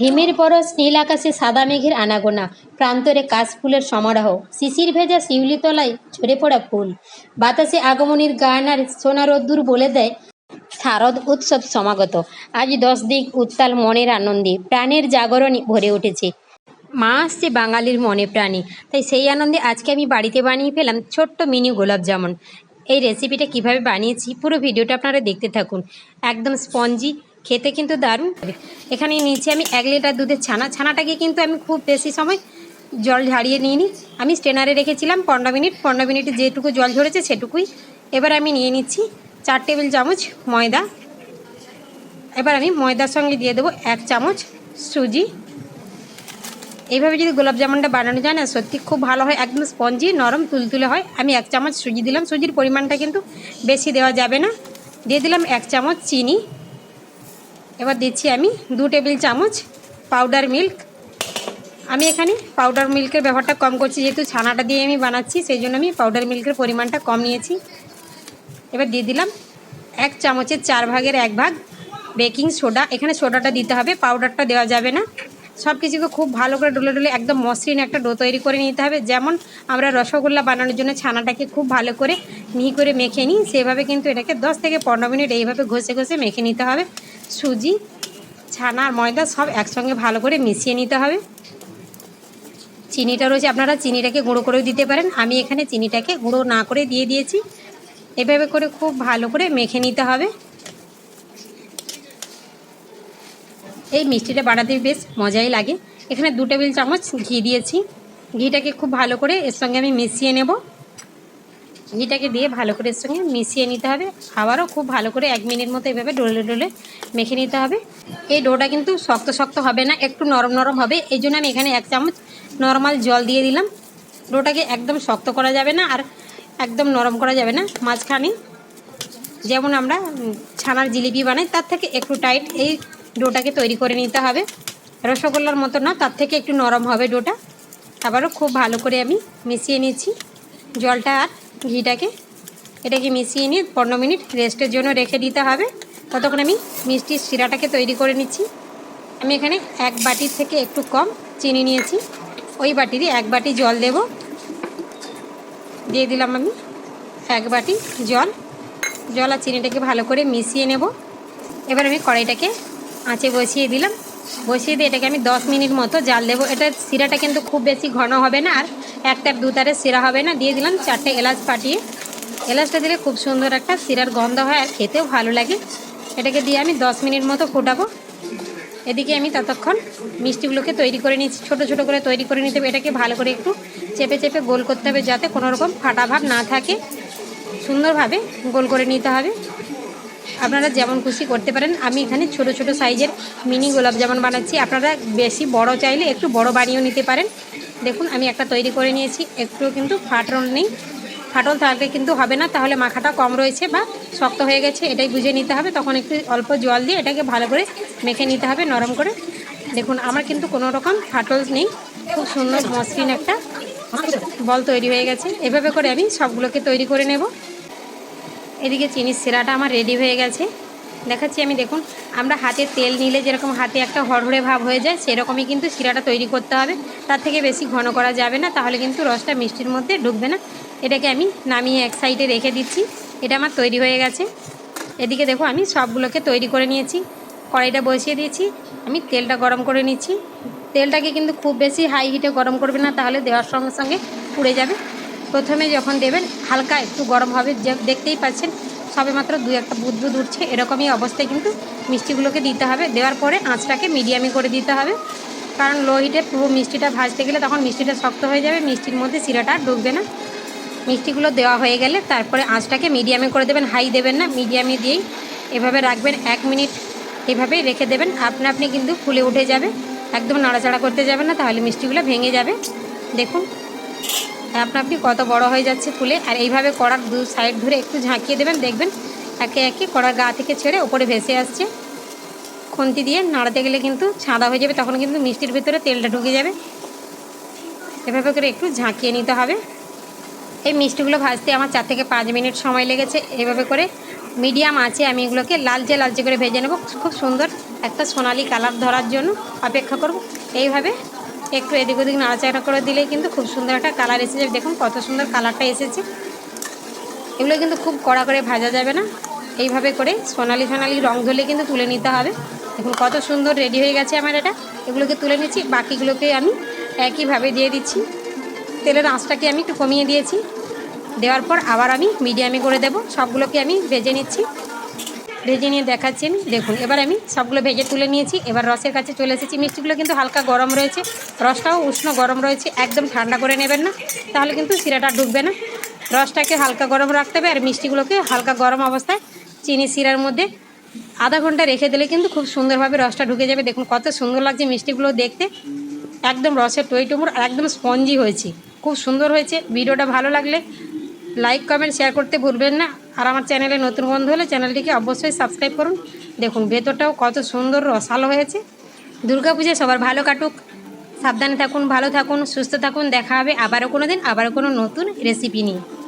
হিমের পরশ নীল আকাশে সাদা মেঘের আনাগোনা, প্রান্তরে কাশফুলের সমারোহ, শিশির ভেজা শিউলিতলায় ঝরে পড়া ফুল। বাতাসে আগমনীর সোনা রোদ্দুর বলে দেয় শারদ উৎসব সমাগত। আজ দশ দিক উত্তাল মনের আনন্দে, প্রাণের জাগরণে ভরে উঠেছে। মা আসছে বাঙালির মনে প্রাণী, তাই সেই আনন্দে আজকে আমি বাড়িতে বানিয়ে ফেলাম ছোট্ট মিনি গোলাপ জামুন। এই রেসিপিটা কীভাবে বানিয়েছি পুরো ভিডিওটা আপনারা দেখতে থাকুন। একদম স্পঞ্জি খেতে কিন্তু দারুণ এখানে নিয়েছি আমি এক লিটার দুধের ছানা। ছানাটাকে কিন্তু আমি খুব বেশি সময় জল ঝাড়িয়ে নিয়ে নিই আমি স্টেনারে রেখেছিলাম পনেরো মিনিট। পনেরো মিনিটে যেটুকু জল ঝরেছে সেটুকুই। এবার আমি নিয়ে নিচ্ছি চার টেবিল চামচ ময়দা। এবার আমি ময়দার সঙ্গে দিয়ে দেবো এক চামচ সুজি। এইভাবে যদি গোলাপ জামুনটা বানানো যায় না, সত্যি খুব ভালো হয়। একদম স্পঞ্জি, নরম, তুলতুলে হয়। আমি এক চামচ সুজি দিলাম। সুজির পরিমাণটা কিন্তু বেশি দেওয়া যাবে না। দিয়ে দিলাম এক চামচ চিনি। এবার দিচ্ছি আমি দু টেবিল চামচ পাউডার মিল্ক আমি এখানে পাউডার মিল্কের ব্যবহারটা কম করছি, যেহেতু ছানাটা দিয়ে আমি বানাচ্ছি, সেই জন্য আমি পাউডার মিল্কের পরিমাণটা কম নিয়েছি। এবার দিয়ে দিলাম এক চামচের চার ভাগের এক ভাগ বেকিং সোডা এখানে সোডাটা দিতে হবে পাউডারটা দেওয়া যাবে না। সব কিছুকে খুব ভালো করে ডলে ডলে একদম মসৃণ একটা ডো তৈরি করে নিতে হবে। যেমন আমরা রসগোল্লা বানানোর জন্য ছানাটাকে খুব ভালো করে মিহি করে মেখে নিই, সেভাবে কিন্তু এটাকে দশ থেকে পনেরো মিনিট এইভাবে ঘষে ঘষে মেখে নিতে হবে। সুজি, ছানা আর ময়দা সব একসঙ্গে ভালো করে মিশিয়ে নিতে হবে। চিনিটা রয়েছে, আপনারা চিনিটাকে গুঁড়ো করেও দিতে পারেন। আমি এখানে চিনিটাকে গুঁড়ো না করে দিয়ে দিয়েছি। এভাবে করে খুব ভালো করে মেখে নিতে হবে। এই মিষ্টিটা বানাতে বেশ মজাই লাগে। এখানে দু টেবিল চামচ ঘি দিয়েছি। ঘিটাকে খুব ভালো করে এর সঙ্গে আমি মিশিয়ে নেব। ঘিটাকে দিয়ে ভালো করে সঙ্গে মিশিয়ে নিতে হবে। আবারও খুব ভালো করে এক মিনিট মতো এভাবে ডোলে ডলে মেখে নিতে হবে। এই ডোটা কিন্তু শক্ত শক্ত হবে না, একটু নরম নরম হবে। এই জন্য আমি এখানে এক চামচ নর্মাল জল দিয়ে দিলাম। ডোটাকে একদম শক্ত করা যাবে না আর একদম নরম করা যাবে না। মাঝখানে যেমন আমরা ছানার জিলিপি বানাই, তার থেকে একটু টাইট এই ডোটাকে তৈরি করে নিতে হবে। রসগোল্লার মতো না, তার থেকে একটু নরম হবে ডোটা। আবারও খুব ভালো করে আমি মিশিয়ে নিচ্ছি জলটা আর ঘিটাকে এটাকে মিশিয়ে নিয়ে পনেরো মিনিট রেস্টের জন্য রেখে দিতে হবে। ততক্ষণ আমি মিষ্টির শিরাটাকে তৈরি করে নিচ্ছি। আমি এখানে এক বাটির থেকে একটু কম চিনি নিয়েছি। ওই বাটিরই এক বাটি জল দেব। দিয়ে দিলাম আমি এক বাটি জল। জল আর চিনিটাকে ভালো করে মিশিয়ে নেব। এবার আমি কড়াইটাকে আঁচে বসিয়ে দিলাম। বসিয়ে দিয়ে এটাকে আমি দশ মিনিট মতো জাল দেবো। এটা শিরাটা কিন্তু খুব বেশি ঘন হবে না আর এক তার দু তারের শিরা হবে না। দিয়ে দিলাম চারটে এলাচ ফাটিয়ে। এলাচটা দিলে খুব সুন্দর একটা শিরার গন্ধ হয় আর খেতেও ভালো লাগে। এটাকে দিয়ে আমি দশ মিনিট মতো ফোটাবো। এদিকে আমি ততক্ষণ মিষ্টিগুলোকে তৈরি করে নিচ্ছি। ছোটো ছোটো করে তৈরি করে নিতে হবে। এটাকে ভালো করে একটু চেপে চেপে গোল করতে হবে যাতে কোনো রকম ফাটা ভাব না থাকে। সুন্দরভাবে গোল করে নিতে হবে। আপনারা যেমন খুশি করতে পারেন। আমি এখানে ছোট ছোট সাইজের মিনি গোলাপ জামুন বানাচ্ছি। আপনারা বেশি বড় চাইলে একটু বড় বানিয়েও নিতে পারেন। দেখুন, আমি একটা তৈরি করে নিয়েছি। একটু কিন্তু ফাটল নেই। ফাটল থাকলে কিন্তু হবে না। তাহলে মাখাটা কম রয়েছে বা শক্ত হয়ে গেছে, এটাই বুঝে নিতে হবে। তখন একটু অল্প জল দিয়ে এটাকে ভালো করে মেখে নিতে হবে নরম করে। দেখুন, আমার কিন্তু কোনো রকম ফাটল নেই। খুব সুন্দর মসৃণ একটা বল তৈরি হয়ে গেছে। এভাবে করে আমি সবগুলোকে তৈরি করে নেব। এদিকে চিনির সিরাটা আমার রেডি হয়ে গেছে। দেখাচ্ছি আমি, দেখুন, আমরা হাতে তেল নিলে যেরকম হাতে একটা হড়হড়ে ভাব হয়ে যায়, সেরকমই কিন্তু শিরাটা তৈরি করতে হবে। তার থেকে বেশি ঘন করা যাবে না, তাহলে কিন্তু রসটা মিষ্টির মধ্যে ঢুকবে না। এটাকে আমি নামিয়ে এক সাইডে রেখে দিচ্ছি। এটা আমার তৈরি হয়ে গেছে। এদিকে দেখো আমি সবগুলোকে তৈরি করে নিয়েছি। কড়াইটা বসিয়ে দিয়েছি। আমি তেলটা গরম করে নিচ্ছি। তেলটাকে কিন্তু খুব বেশি হাই হিটে গরম করবে না, তাহলে দেওয়ার সঙ্গে সঙ্গে পুড়ে যাবে। প্রথমে যখন দেবেন, হালকা একটু গরম হবে, যে দেখতেই পাচ্ছেন, সবে মাত্র দু একটা বুদবুদ উঠছে, এরকমই অবস্থায় কিন্তু মিষ্টিগুলোকে দিতে হবে। দেওয়ার পরে আঁচটাকে মিডিয়ামে করে দিতে হবে, কারণ লো হিটে পুরো মিষ্টিটা ভাজতে গেলে তখন মিষ্টিটা শক্ত হয়ে যাবে, মিষ্টির মধ্যে শিরাটা ঢুকবে না। মিষ্টিগুলো দেওয়া হয়ে গেলে তারপরে আঁচটাকে মিডিয়ামে করে দেবেন, হাই দেবেন না, মিডিয়ামে দিয়েই এভাবে রাখবেন এক মিনিট, এভাবেই রেখে দেবেন। আপনি আপনি কিন্তু ফুলে উঠে যাবে, একদম নাড়াচাড়া করতে যাবে না, তাহলে মিষ্টিগুলো ভেঙে যাবে। দেখুন। আপনা আপনি কত বড় হয়ে যাচ্ছে ফুলে, আর এইভাবে কড়ার দু সাইড ধরে একটু ঝাঁকিয়ে দেবেন, দেখবেন একে একে কড়ার গা থেকে ছেড়ে ওপরে ভেসে আসছে। খুন্তি দিয়ে নাড়াতে গেলে কিন্তু ছাদা হয়ে যাবে, তখন কিন্তু মিষ্টির ভিতরে তেলটা ঢুকে যাবে। এভাবে করে একটু ঝাঁকিয়ে নিতে হবে। এই মিষ্টিগুলো ভাজতে আমার চার থেকে পাঁচ মিনিট সময় লেগেছে। এভাবে করে মিডিয়াম আছে আমি এগুলোকে লালচে লালচে করে ভেজে নেব। খুব সুন্দর একটা সোনালি কালার ধরার জন্য অপেক্ষা করব। এইভাবে একটু এদিক ওদিক নাড়াচাড়া করে দিলেই কিন্তু খুব সুন্দর একটা কালার এসেছে দেখুন কত সুন্দর কালারটা এসেছে। এগুলো কিন্তু খুব কড়া করে ভাজা যাবে না। এইভাবে করে সোনালি সোনালি রং ধরলে কিন্তু তুলে নিতে হবে। দেখুন কত সুন্দর রেডি হয়ে গেছে আমার এটা। এগুলোকে তুলে নিচ্ছি, বাকিগুলোকে আমি একইভাবে দিয়ে দিচ্ছি। তেলের আঁচটাকে আমি একটু কমিয়ে দিয়েছি। দেওয়ার পর আবার আমি মিডিয়ামে করে দেব। সবগুলোকে আমি ভেজে নিচ্ছি। ভেজে নিয়ে দেখাচ্ছি আমি। দেখুন, এবার আমি সবগুলো ভেজে তুলে নিয়েছি। এবার রসের কাছে চলে এসেছি। মিষ্টিগুলো কিন্তু হালকা গরম রয়েছে। রসটাও উষ্ণ গরম রয়েছে। একদম ঠান্ডা করে নেবেন না। তাহলে কিন্তু শিরাটা ডুববে না। রসটাকে হালকা গরম রাখতে হবে আর মিষ্টিগুলোকে হালকা গরম অবস্থায় চিনি শিরার মধ্যে আধা ঘণ্টা রেখে দিলে কিন্তু খুব সুন্দরভাবে রসটা ঢুকে যাবে। দেখুন, কত সুন্দর লাগছে মিষ্টিগুলো দেখতে। একদম রসের টই টুমুর একদম স্পঞ্জি হয়েছে। খুব সুন্দর হয়েছে। ভিডিওটা ভালো লাগলে লাইক কমেন্ট শেয়ার করতে ভুলবেন না। আর আমার চ্যানেলে নতুন বন্ধু হলে চ্যানেলটিকে অবশ্যই সাবস্ক্রাইব করুন। দেখুন, ভেতরটাও কত সুন্দর, রসালো হয়েছে। দুর্গাপূজায় সবার ভালো কাটুক। সাবধানে থাকুন, ভালো থাকুন, সুস্থ থাকুন। দেখা হবে আবারও কোনো দিন আবারও কোনো নতুন রেসিপি নিয়ে।